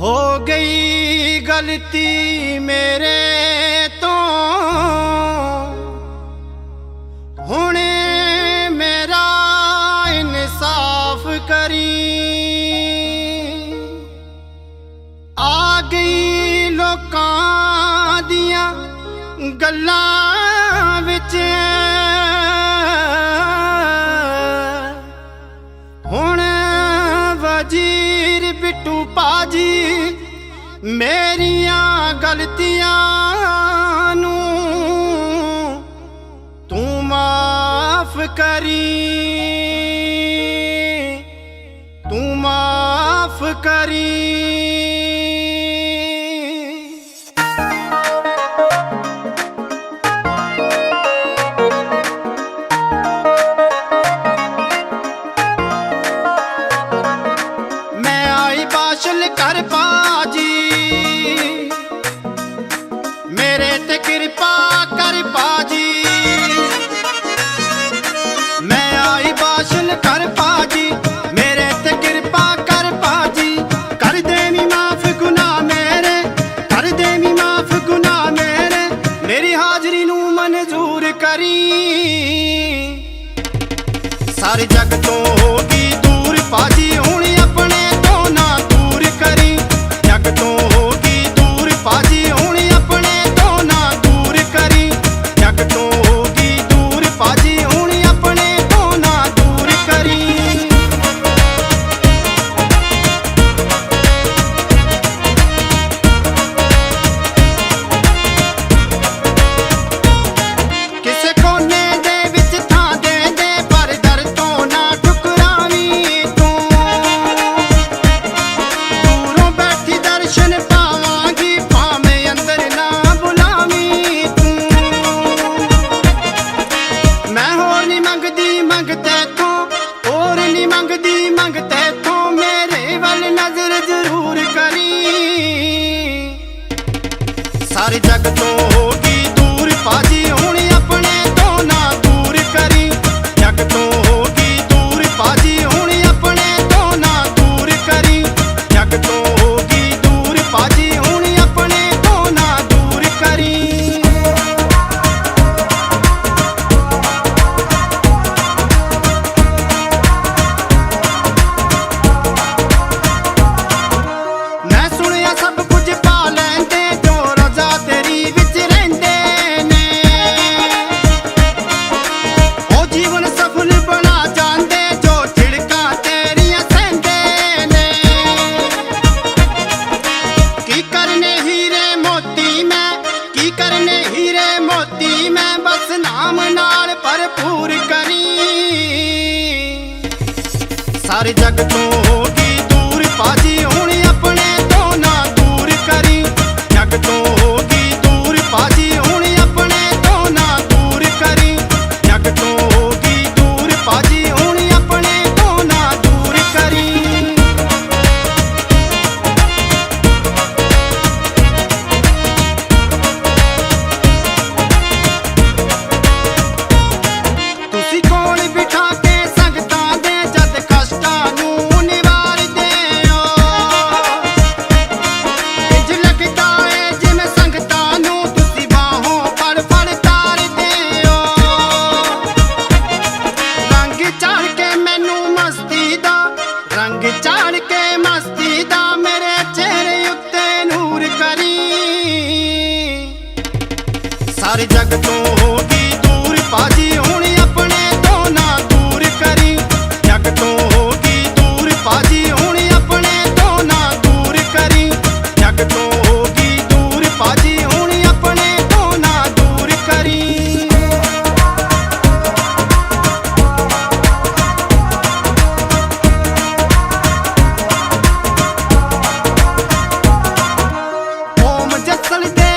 ਹੋ ਗਈ ਗਲਤੀ ਮੇਰੇ ਤੋਂ। ਹੁਣ ਮੇਰਾ ਇਨਸਾਫ ਕਰੀ। ਆ ਗਈ ਲੋਕਾਂ ਦੀਆਂ ਗੱਲਾਂ। ਮੇਰੀਆਂ ਗਲਤੀਆਂ ਨੂੰ ਤੂੰ ਮਾਫ ਕਰੀ। ਤੂੰ ਮਾਫ ਕਰੀ। ਸਾਰੇ ਜੱਗ ਤੋਂ ਮੰਗਦੀ ਮੰਗ ਤੈਥੋਂ ਹੋਰ ਨਹੀਂ ਮੰਗਦੀ ਮੰਗ ਤੈਥੋਂ ਮੇਰੇ ਵੱਲ ਨਜ਼ਰ ਜ਼ਰੂਰ ਕਰੀ। ਸਾਰੇ ਜੱਗ ਤੋਂ ਹੋ ਗਈ ਦੂਰ ਪਾਜੀ ਸਾਰੇ ਜੱਗ ਤੋਂ ਕੀ ਦੂਰ ਪਾਜੀ ਕਰੀ। ਸਾਰੇ ਜਗ ਤੋਂ ਹੋ ਗਈ ਦੂਰ ਪਾਜੀ Charlie's.